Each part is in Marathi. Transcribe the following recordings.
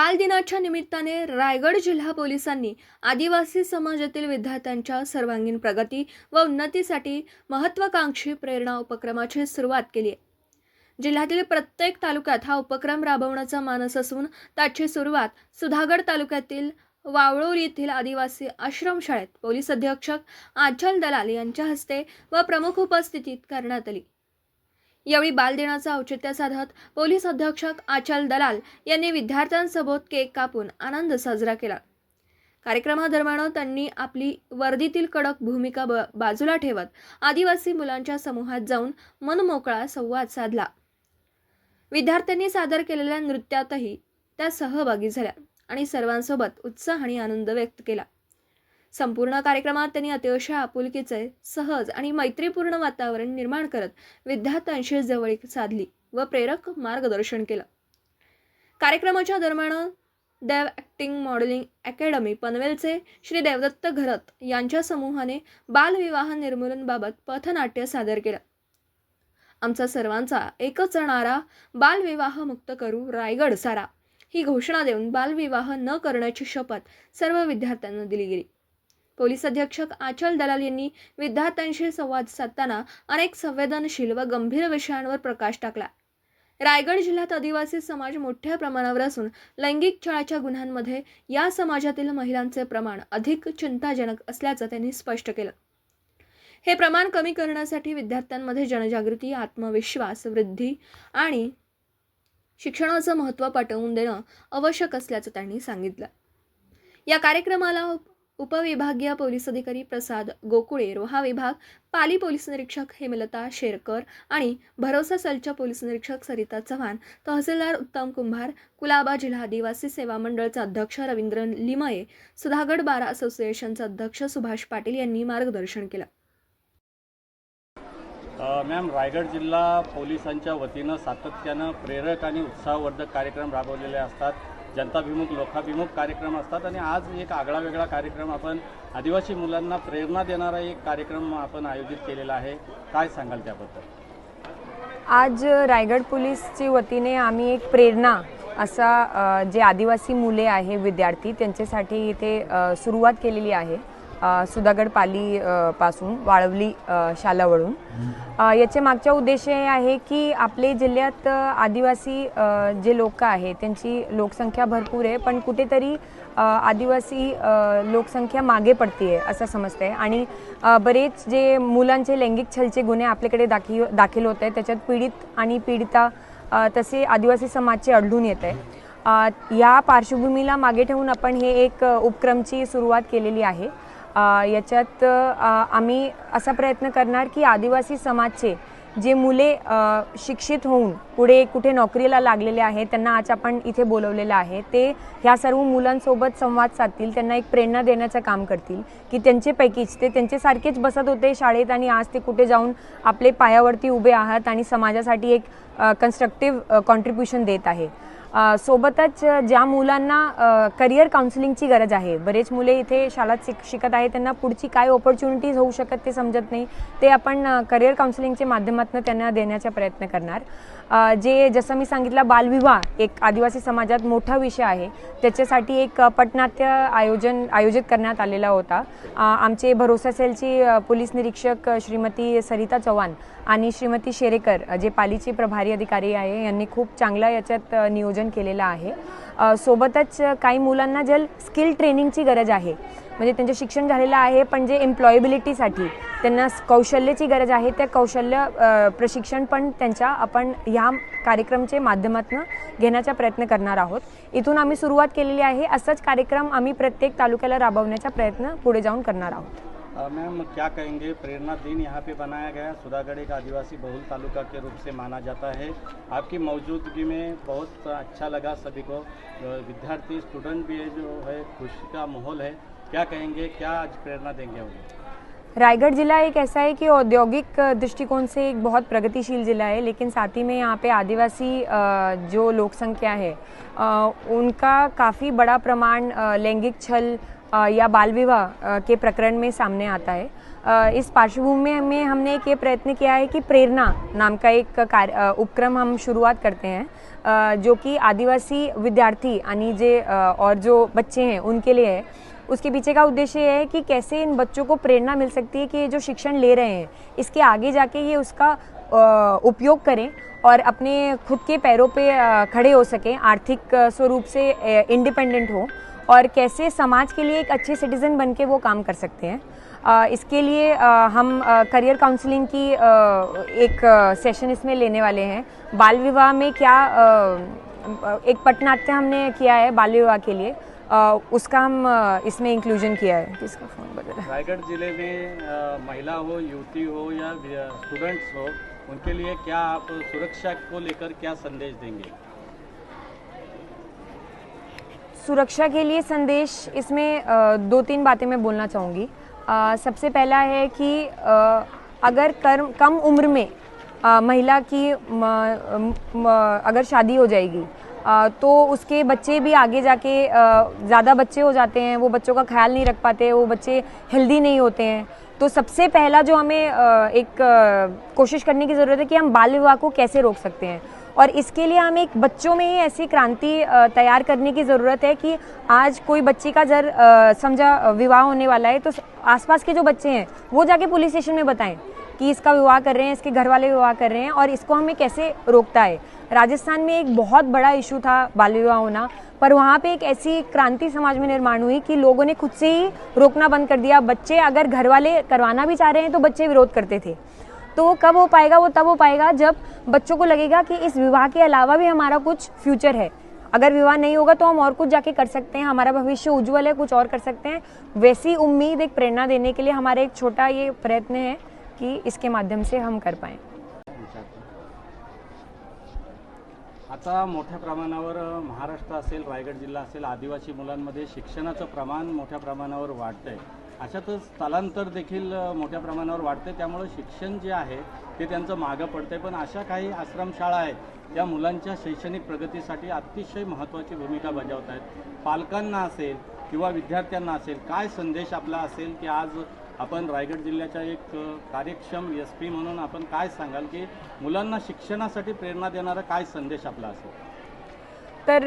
बालदिनाच्या निमित्ताने रायगड जिल्हा पोलिसांनी आदिवासी समाजातील विद्यार्थ्यांच्या सर्वांगीण प्रगती व उन्नतीसाठी महत्त्वाकांक्षी प्रेरणा उपक्रमाची सुरुवात केली आहे. जिल्ह्यातील प्रत्येक तालुक्यात हा उपक्रम राबवण्याचा मानस असून त्याची सुरुवात सुधागड तालुक्यातील वावळूर येथील आदिवासी आश्रमशाळेत पोलीस अधीक्षक आचल दलाल यांच्या हस्ते व प्रमुख उपस्थितीत करण्यात आली. यावेळी बालदिनाचं औचित्य साधत पोलीस अधीक्षक आचल दलाल यांनी विद्यार्थ्यांसोबत केक कापून आनंद साजरा केला. कार्यक्रमादरम्यान त्यांनी आपली वर्दीतील कडक भूमिका ब बाजूला ठेवत आदिवासी मुलांच्या समूहात जाऊन मनमोकळा संवाद साधला. विद्यार्थ्यांनी सादर केलेल्या नृत्यातही त्या सहभागी झाल्या आणि सर्वांसोबत उत्साह आणि आनंद व्यक्त केला. संपूर्ण कार्यक्रमात त्यांनी अतिशय आपुलकीचे सहज आणि मैत्रीपूर्ण वातावरण निर्माण करत विद्यार्थ्यांशी जवळीक साधली व प्रेरक मार्गदर्शन केलं. कार्यक्रमाच्या दरम्यान देव ॲक्टिंग मॉडेलिंग अकॅडमी पनवेलचे श्री देवदत्त घरत यांच्या समूहाने बालविवाह निर्मूलनबाबत पथनाट्य सादर केलं. आमचा सर्वांचा एकच नारा बालविवाह मुक्त करू रायगड सारा. ही घोषणा देऊन बालविवाह न करण्याची शपथ सर्व विद्यार्थ्यांना दिली गेली. पोलीस अधीक्षक आचल दलाल यांनी विद्यार्थ्यांशी संवाद साधताना अनेक संवेदनशील व गंभीर विषयांवर प्रकाश टाकला. रायगड जिल्ह्यात आदिवासी समाज मोठ्या प्रमाणावर असून लैंगिक छळाच्या गुन्ह्यांमध्ये या समाजातील महिलांचे प्रमाण अधिक चिंताजनक असल्याचं त्यांनी स्पष्ट केलं. हे प्रमाण कमी करण्यासाठी विद्यार्थ्यांमध्ये जनजागृती आत्मविश्वास वृद्धी आणि शिक्षणाचं महत्त्व पटवून देणं आवश्यक असल्याचं त्यांनी सांगितलं. या कार्यक्रमाला उपविभागीय पोलीस अधिकारी प्रसाद गोकुळे रोहा विभाग पाली पोलीस निरीक्षक हेमलता शेरकर आणि भरोसा सलच्या पोलीस निरीक्षक सरिता चव्हाण तहसीलदार उत्तम कुंभार कुलाबा जिल्हा आदिवासी सेवा मंडळचा अध्यक्ष रवींद्र लिमये सुधागड बारा असोसिएशनचे अध्यक्ष सुभाष पाटील यांनी मार्गदर्शन केलं. मॅम रायगड जिल्हा पोलिसांच्या वतीनं सातत्यानं प्रेरक आणि उत्साहवर्धक कार्यक्रम राबवलेले असतात. जनताभिमुख लोकाभिमुख कार्यक्रम असतात आणि आज एक आगळा वेगळा कार्यक्रम आपण आदिवासी मुलांना प्रेरणा देणारा एक कार्यक्रम आपण आयोजित केलेला आहे. काय सांगाल त्याबद्दल? आज रायगड पोलीसची वतीने आम्ही एक प्रेरणा असा जे आदिवासी मुले आहे विद्यार्थी त्यांच्यासाठी इथे सुरुवात केलेली आहे. सुधागड पाली पासून वाळवली शालावळून शालावरून. याचे मागचा उद्देश हे आहे की आपले जिल्ह्यात आदिवासी जे लोक आहेत त्यांची लोकसंख्या भरपूर आहे पण कुठेतरी आदिवासी लोकसंख्या मागे पडते आहे असं समजते आणि बरेच जे मुलांचे लैंगिक छलचे गुन्हे आपल्याकडे दाखी दाखल होत आहेत त्याच्यात पीडित आणि पीडिता तसे आदिवासी समाजचे आढळून येत आहे या पार्श्वभूमीला मागे ठेवून आपण हे एक उपक्रमची सुरुवात केलेली आहे. याच्यात आम्ही असा प्रयत्न करणार की आदिवासी समाजचे जे मुले शिक्षित होऊन पुढे कुठे नोकरीला लागलेले आहेत त्यांना आज आपण इथे बोलवलेलं आहे ते ह्या सर्व मुलांसोबत संवाद साधतील त्यांना एक प्रेरणा देण्याचं काम करतील की त्यांचेपैकीच ते त्यांच्यासारखेच बसत होते शाळेत आणि आज ते कुठे जाऊन आपले पायावरती उभे आहात आणि समाजासाठी एक कन्स्ट्रक्टिव्ह कॉन्ट्रीब्युशन देत आहे. सोबतच ज्या मुलांना करिअर काउन्सिलिंगची गरज आहे बरेच मुले इथे शाळेत शिक शिकत आहे त्यांना पुढची काय ऑपॉर्च्युनिटीज होऊ शकत ते समजत नाही. ते आपण करिअर काउन्सिलिंगच्या माध्यमातून त्यांना देण्याचा प्रयत्न करणार. जे जसं मी सांगितलं बालविवाह एक आदिवासी समाजात मोठा विषय आहे. त्याच्यासाठी एक पटनाट्य आयोजन आयोजित करण्यात आलेला होता. आमचे भरोसा सेलची पोलीस निरीक्षक श्रीमती सरिता चव्हाण आणि श्रीमती शेरेकर जे पालीचे प्रभारी अधिकारी आहे यांनी खूप चांगलं याच्यात नियोजन केलेलं आहे. सोबतच काही मुलांना जल स्किल ट्रेनिंगची गरज आहे म्हणजे त्यांचं शिक्षण झालेलं आहे पण जे एम्प्लॉयबिलिटीसाठी त्यांना कौशल्याची गरज आहे त्या कौशल्य प्रशिक्षण पण त्यांच्या आपण ह्या कार्यक्रमचे माध्यमातून घेण्याचा प्रयत्न करणार आहोत. इथून आम्ही सुरुवात केलेली आहे असंच कार्यक्रम आम्ही प्रत्येक तालुक्याला राबवण्याचा प्रयत्न पुढे जाऊन करणार आहोत. मैम, क्या कहेंगे? प्रेरणा दिन यहाँ पे बनाया गया। सुधागढ़ एक आदिवासी बहुल तालुका के रूप से माना जाता है। आपकी मौजूदगी में बहुत अच्छा लगा सभी को। विद्यार्थी स्टूडेंट भी है जो है, खुशी का माहौल है। क्या कहेंगे? क्या आज प्रेरणा देंगे उन्हें रायगढ़ जिला एक ऐसा है कि औद्योगिक दृष्टिकोण से एक बहुत प्रगतिशील ज़िला है, लेकिन साथ ही में यहाँ पे आदिवासी जो लोक संख्या है उनका काफ़ी बड़ा प्रमाण लैंगिक छल या बाल विवाह के प्रकरण में सामने आता है। इस पार्श्वभूमि में हमने एक ये प्रयत्न किया है कि प्रेरणा नाम का एक कार्य उपक्रम हम शुरुआत करते हैं जो कि आदिवासी विद्यार्थी यानी जे और जो बच्चे हैं उनके लिए है। उसके पीछे का उद्देश्य ये है कि कैसे इन बच्चों को प्रेरणा मिल सकती है कि ये जो शिक्षण ले रहे हैं, इसके आगे जाके ये उसका उपयोग करें और अपने खुद के पैरों पे खड़े हो सकें, आर्थिक स्वरूप से इंडिपेंडेंट हो। और कैसे समाज के लिए एक अच्छे सिटीजन बन के वो काम कर सकते हैं। अ, इसके लिए अ, हम करियर काउंसलिंग की अ, एक सेशन इसमें लेने वाले हैं। बाल विवाह में क्या अ, एक पटनाट्य हमने किया है बाल विवाह के लिए। अ, उसका हम अ, इसमें इंक्लूजन किया है। किसका फ़ोन है? रायगढ़ ज़िले में महिला हो युवती हो या स्टूडेंट्स हो उनके लिए क्या आप सुरक्षा को लेकर क्या संदेश देंगे? सुरक्षा के लिए संदेश इसमें दो तीन बातें मैं बोलना चाहूँगी। सबसे पहला है कि अगर कर कम उम्र में महिला की म, म, अगर शादी हो जाएगी तो उसके बच्चे भी आगे जाके ज़्यादा बच्चे हो जाते हैं वो बच्चों का ख्याल नहीं रख पाते वो बच्चे हेल्दी नहीं होते हैं। तो सबसे पहला जो हमें एक कोशिश करने की ज़रूरत है कि हम बाल विवाह को कैसे रोक सकते हैं। और इसके लिए हमें एक बच्चों में ही ऐसी क्रांति तैयार करने की ज़रूरत है कि आज कोई बच्ची का जर समझा विवाह होने वाला है तो आसपास के जो बच्चे हैं, वो जाके पुलिस स्टेशन में बताएँ कि इसका विवाह कर रहे हैं, इसके घर वाले विवाह कर रहे हैं और इसको हमें कैसे रोकता है। राजस्थान में एक बहुत बड़ा इशू था बाल विवाह होना, पर वहाँ पे एक ऐसी क्रांति समाज में निर्माण हुई कि लोगों ने खुद से ही रोकना बंद कर दिया। बच्चे अगर घर वाले करवाना भी चाह रहे हैं तो बच्चे विरोध करते थे। तो वो कब हो पाएगा, वो तब हो पाएगा जब बच्चों को लगेगा कि इस विवाह के अलावा भी हमारा कुछ फ्यूचर है। अगर विवाह नहीं होगा तो हम और कुछ जाके कर सकते हैं, हमारा भविष्य उज्जवल है, कुछ और कर सकते हैं। वैसी उम्मीद, एक प्रेरणा देने के लिए हमारा एक छोटा ये प्रयत्न है कि इसके माध्यम से हम कर पाएँ। आता मोठ्या प्रमाणावर महाराष्ट्र असेल, रायगड जिल्हा आदिवासी मुलांमध्ये शिक्षणाचं प्रमाण मोठ्या प्रमाणावर वाढतंय. अशातच स्थलांतर देखील मोठ्या प्रमाणावर वाढते त्यामुळं शिक्षण जे आहे ते त्यांचं मागं पडतंय. पण अशा काही आश्रमशाळा आहेत त्या मुलांच्या शैक्षणिक प्रगतीसाठी अतिशय महत्त्वाची भूमिका बजावत आहेत पालकांना असेल किंवा विद्यार्थ्यांना असेल काय संदेश आपला असेल की आज आपण रायगड जिल्ह्याच्या एक कार्यक्षम एस पी म्हणून आपण काय सांगाल की मुलांना शिक्षणासाठी प्रेरणा देणारा काय संदेश आपला असेल? तर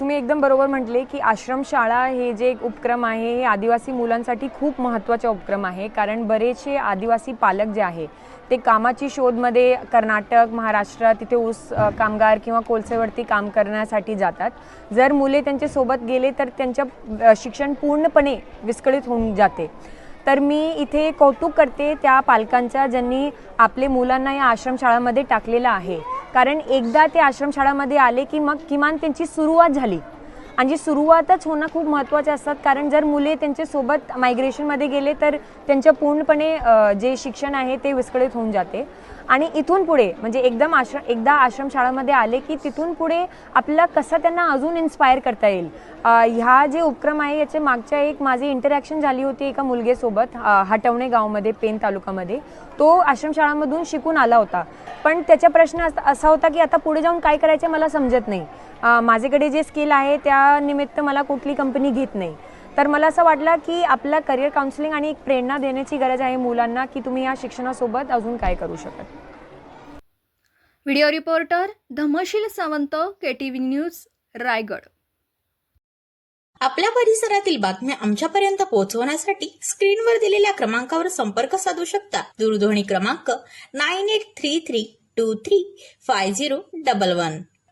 तुम्ही एकदम बरोबर म्हटले की आश्रमशाळा हे जे एक उपक्रम आहे हे आदिवासी मुलांसाठी खूप महत्त्वाचा उपक्रम आहे. कारण बरेचसे आदिवासी पालक जे आहे ते कामाची शोधमध्ये कर्नाटक महाराष्ट्र तिथे ऊस कामगार किंवा कोळसेवरती काम करण्यासाठी जातात. जर मुले त्यांच्यासोबत गेले तर त्यांच्या शिक्षण पूर्णपणे विस्कळीत होऊन जाते. तर मी इथे कौतुक करते त्या पालकांच्या ज्यांनी आपले मुलांना या आश्रमशाळामध्ये टाकलेलं आहे. कारण एकदा ते आश्रमशाळामध्ये आले की मग किमान त्यांची सुरुवात झाली. आणि जी सुरुवातच होणं खूप महत्त्वाचे असतात. कारण जर मुले त्यांच्यासोबत मायग्रेशनमध्ये गेले तर त्यांच्या पूर्णपणे जे शिक्षण आहे ते विस्कळीत होऊन जाते. आणि इथून पुढे म्हणजे एकदम आश्रम एकदा आश्रमशाळामध्ये आले की तिथून पुढे आपल्याला कसं त्यांना अजून इन्स्पायर करता येईल. ह्या जे उपक्रम आहे याचे मागच्या एक माझी इंटरॅक्शन झाली होती एका मुलगेसोबत हटवणे गावमध्ये पेन तालुकामध्ये. तो आश्रमशाळामधून शिकून आला होता. पण त्याचा प्रश्न अस- असा होता की आता पुढे जाऊन काय करायचे मला समजत नाही. माझ्याकडे जे स्किल आहे त्या निमित्त मला कुठली कंपनी घेत नाही. तर मला असं वाटलं की आपलं करिअर काउन्सिलिंग आणि एक प्रेरणा देण्याची गरज आहे मुलांना की तुम्ही या शिक्षणासोबत अजून काय करू शकत. Video reporter Dhamsheel Sawant K T V news Raigad. आपल्या परिसरातील बातम्या आमच्यापर्यंत पोहोचवण्यासाठी स्क्रीनवर दिलेल्या क्रमांकावर संपर्क साधू शकता. दूरध्वनी क्रमांक nine eight three three two three five zero double one.